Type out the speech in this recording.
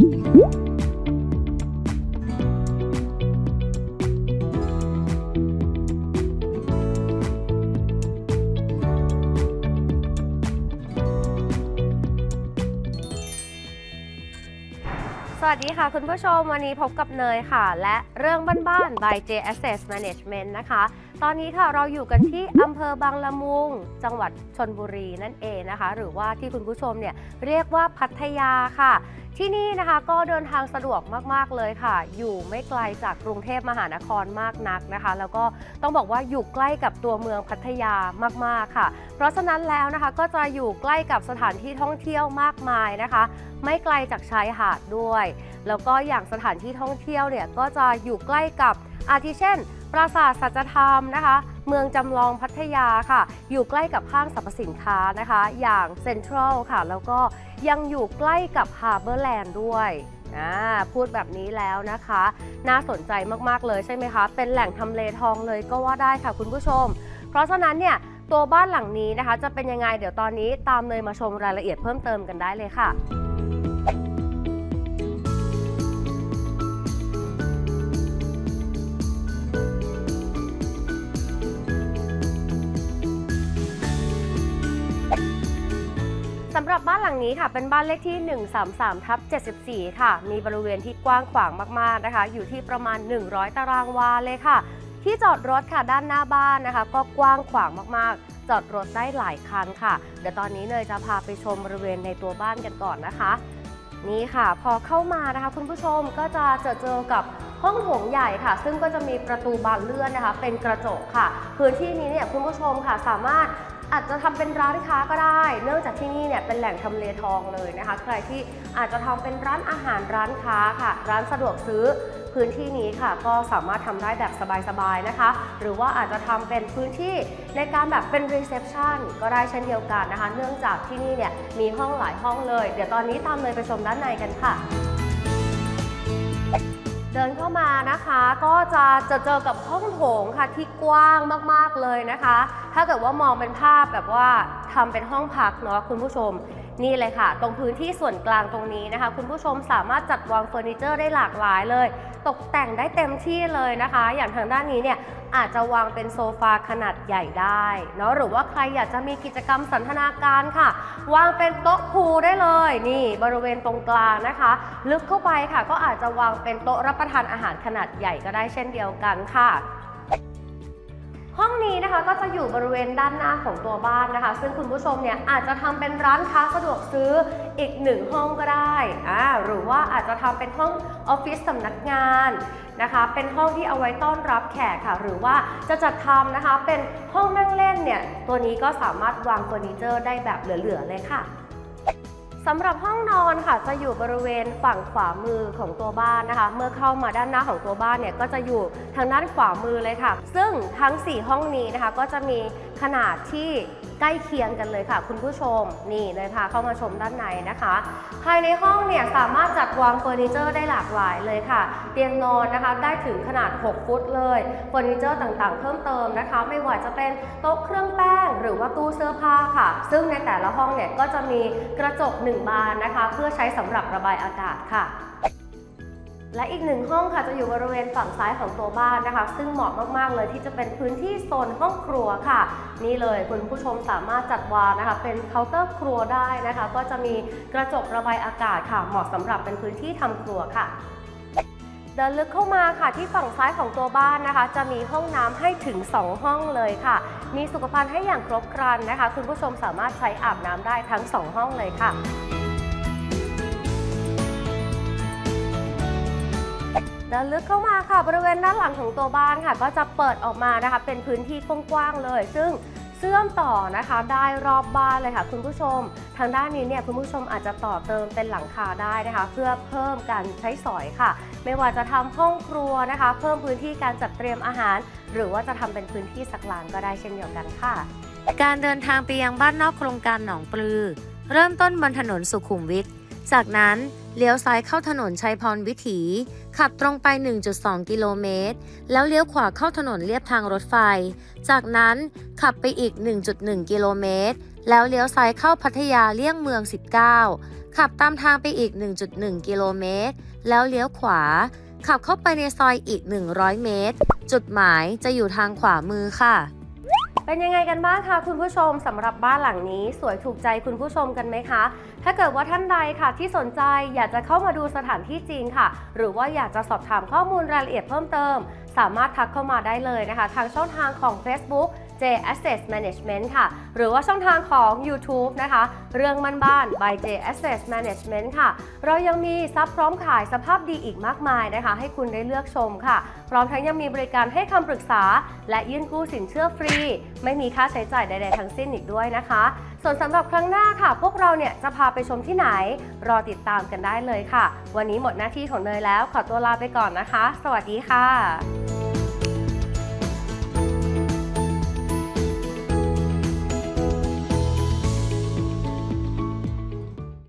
Música สวัสดีค่ะคุณผู้ชมวันนี้พบกับเนยค่ะ และเรื่องบ้านๆ by J Access Management นะคะ ตอนนี้ค่ะเราอยู่กันที่อำเภอบางละมุง จังหวัดชนบุรีนั่นเองนะคะ หรือว่าที่คุณผู้ชมเนี่ยเรียกว่าพัทยาค่ะ ที่นี่นะคะก็เดินทางสะดวกมากๆเลยค่ะ อยู่ไม่ไกลจากกรุงเทพมหานครมากนักนะคะ แล้วก็ต้องบอกว่าอยู่ใกล้กับตัวเมืองพัทยามากๆค่ะ เพราะฉะนั้นแล้วนะคะก็จะอยู่ใกล้กับสถานที่ท่องเที่ยวมากมายนะคะ ไม่ไกลจากชายหาดด้วยแล้วก็อย่างสถานที่ท่องเที่ยวเนี่ยก็จะอยู่ใกล้กับอาทิเช่น ปราสาทสัจธรรมนะคะ เมืองจำลองพัทยาค่ะ อยู่ใกล้กับห้างสรรพสินค้านะคะ อย่างเซ็นทรัลค่ะ แล้วก็ยังอยู่ใกล้กับฮาร์เบอร์แลนด์ด้วยอ่าพูดแบบนี้แล้วนะคะ น่าสนใจมากๆเลยใช่ไหมคะ เป็นแหล่งทำเลทองเลยก็ว่าได้ค่ะคุณผู้ชม เพราะฉะนั้นเนี่ยตัวบ้านหลังนี้นะคะ จะเป็นยังไงเดี๋ยวตอนนี้ตามเนยมาชมรายละเอียดเพิ่มเติมกันได้เลยค่ะ ลังนี้ค่ะเป็นบ้านเลขที่ 133ทับ74 ค่ะ มีบริเวณที่กว้างขวางมากๆนะคะ อยู่ที่ประมาณ 100 ตารางวาเลยค่ะ ที่จอดรถค่ะด้านหน้าบ้านนะคะ ก็กว้างขวางมากๆ จอดรถได้หลายคันค่ะ เดี๋ยวตอนนี้เนยจะพาไปชมบริเวณในตัวบ้านกันก่อนนะคะ นี่ค่ะ พอเข้ามานะคะคุณผู้ชมก็จะเจอเจอกับห้องโถงใหญ่ค่ะ ซึ่งก็จะมีประตูบานเลื่อนนะคะ เป็นกระจกค่ะ พื้นที่นี้เนี่ยคุณผู้ชมค่ะสามารถ อาจจะทำเป็นร้านค้าก็ได้ เนื่องจากที่นี่เนี่ยเป็นแหล่งทำเลทองเลยนะคะ ใครที่อาจจะทำเป็นร้านอาหารร้านค้าค่ะ ร้านสะดวกซื้อพื้นที่นี้ค่ะก็สามารถทำได้แบบสบายๆนะคะ หรือว่าอาจจะทำเป็นพื้นที่ในการแบบเป็นรีเซพชันก็ได้เช่นเดียวกันนะคะ เนื่องจากที่นี่เนี่ยมีห้องหลายห้องเลย เดี๋ยวตอนนี้ตามเลยไปชมด้านในกันค่ะ เดินเข้ามานะคะก็จะจะเจอกับห้องโถงค่ะที่กว้างมากๆเลยนะคะ ถ้าเกิดว่ามองเป็นภาพแบบว่าทำเป็นห้องพักเนาะคุณผู้ชม นี่เลยค่ะ ตรงพื้นที่ส่วนกลางตรงนี้นะคะ คุณผู้ชมสามารถจัดวางเฟอร์นิเจอร์ได้หลากหลายเลย ตกแต่งได้เต็มที่เลยนะคะ อย่างทางด้านนี้เนี่ยอาจจะวางเป็นโซฟาขนาดใหญ่ได้เนาะหรือว่าใครอยากจะมีกิจกรรมสันทนาการค่ะ วางเป็นโต๊ะพูได้เลย นี่บริเวณตรงกลางนะคะ ลึกเข้าไปค่ะ ก็อาจจะวางเป็นโต๊ะรับประทานอาหารขนาดใหญ่ก็ได้เช่นเดียวกันค่ะ ห้องนี้นะคะก็จะอยู่บริเวณด้านหน้าของตัวบ้านนะคะ ซึ่งคุณผู้ชมเนี่ยอาจจะทำเป็นร้านค้าสะดวกซื้ออีกหนึ่งห้องก็ได้อ่าหรือว่าอาจจะทำเป็นห้องออฟฟิศสำนักงานนะคะ เป็นห้องที่เอาไว้ต้อนรับแขกค่ะ หรือว่าจะจัดทำนะคะเป็นห้องนั่งเล่นเนี่ยตัวนี้ก็สามารถวางเฟอร์นิเจอร์ได้แบบเหลือๆเลยค่ะ สำหรับห้องนอนค่ะจะอยู่บริเวณฝั่งขวามือของตัวบ้านนะคะ เมื่อเข้ามาด้านหน้าของตัวบ้านเนี่ยก็จะอยู่ทางด้านขวามือเลยค่ะ ซึ่งทั้ง 4 ห้องนี้นะคะ ก็จะมีขนาดที่ใกล้เคียงกันเลยค่ะ คุณผู้ชมนี่เลยพาเข้ามาชมด้านในนะคะ ภายในห้องเนี่ยสามารถจัดวางเฟอร์นิเจอร์ได้หลากหลายเลยค่ะ เตียงนอนนะคะได้ถึงขนาด 6 ฟุตเลยเฟอร์นิเจอร์ต่างๆ เพิ่มเติมนะคะ ไม่ว่าจะเป็นโต๊ะเครื่องแป้ง หรือว่าตู้เสื้อผ้าค่ะ ซึ่งในแต่ละห้องเนี่ยก็จะมีกระจกหนึ่ง1 บานนะคะ เพื่อใช้สำหรับระบายอากาศค่ะ และอีกหนึ่งห้องค่ะจะอยู่บริเวณฝั่งซ้ายของตัวบ้านนะคะ ซึ่งเหมาะมากๆเลยที่จะเป็นพื้นที่โซนห้องครัวค่ะ นี่เลยคุณผู้ชมสามารถจัดวางนะคะ เป็นเคาน์เตอร์ครัวได้นะคะ ก็จะมีกระจกระบายอากาศค่ะ เหมาะสำหรับเป็นพื้นที่ทำครัวค่ะ เดินลึกเข้ามาค่ะที่ฝั่งซ้ายของตัวบ้านนะคะ จะมีห้องน้ำให้ถึง 2 ห้องเลยค่ะ มีสุขภัณฑ์ให้อย่างครบครันนะคะ คุณผู้ชมสามารถใช้อาบน้ำได้ทั้ง 2 ห้องเลยค่ะเดินลึกเข้ามาค่ะบริเวณด้านหลังของตัวบ้านค่ะ ก็จะเปิดออกมานะคะ เป็นพื้นที่กว้างๆเลย ซึ่ง เชื่อมต่อนะคะได้รอบบ้านเลยค่ะ คุณผู้ชม ทางด้านนี้เนี่ยคุณผู้ชมอาจจะต่อเติมเป็นหลังคาได้นะคะ เพื่อเพิ่มการใช้สอยค่ะ ไม่ว่าจะทำห้องครัวนะคะ เพิ่มพื้นที่การจัดเตรียมอาหาร หรือว่าจะทำเป็นพื้นที่สักหลานก็ได้เช่นเดียวกันค่ะ การเดินทางไปยังบ้านนอกโครงการหนองปลือ เริ่มต้นบนถนนสุขุมวิทจากนั้น เลี้ยวซ้ายเข้าถนนชัยพรวิถี ขับตรงไป 1.2 กิโลเมตร แล้วเลี้ยวขวาเข้าถนนเลียบทางรถไฟ จากนั้นขับไปอีก 1.1 กิโลเมตร แล้วเลี้ยวซ้ายเข้าพัทยาเลี่ยงเมือง 19 ขับตามทางไปอีก 1.1 กิโลเมตร แล้วเลี้ยวขวา ขับเข้าไปในซอยอีก 100 เมตร จุดหมายจะอยู่ทางขวามือค่ะ เป็นยังไงกันบ้างคะคุณผู้ชมสำหรับบ้านหลังนี้ สวยถูกใจคุณผู้ชมกันไหมคะ ถ้าเกิดว่าท่านใดค่ะ ที่สนใจอยากจะเข้ามาดูสถานที่จริงค่ะ หรือว่าอยากจะสอบถามข้อมูลรายละเอียดเพิ่มเติม สามารถทักเข้ามาได้เลยนะคะ ทางช่องทางของ Facebook J Asset Management ค่ะ หรือว่าช่องทางของ YouTube นะคะ เรื่องมันบ้าน by J Asset Management ค่ะ เรายังมีซับพร้อมขายสภาพดีอีกมากมายนะคะ ให้คุณได้เลือกชมค่ะ พร้อมทั้งยังมีบริการให้คำปรึกษา และยื่นกู้สินเชื่อฟรี ไม่มีค่าใช้จ่ายใด ๆ ทั้งสิ้นอีกด้วยนะคะ ส่วนสำหรับครั้งหน้าค่ะ พวกเราเนี่ยจะพาไปชมที่ไหน รอติดตามกันได้เลยค่ะ วันนี้หมดหน้าที่ของเนยแล้ว ขอตัวลาไปก่อนนะคะ สวัสดีค่ะ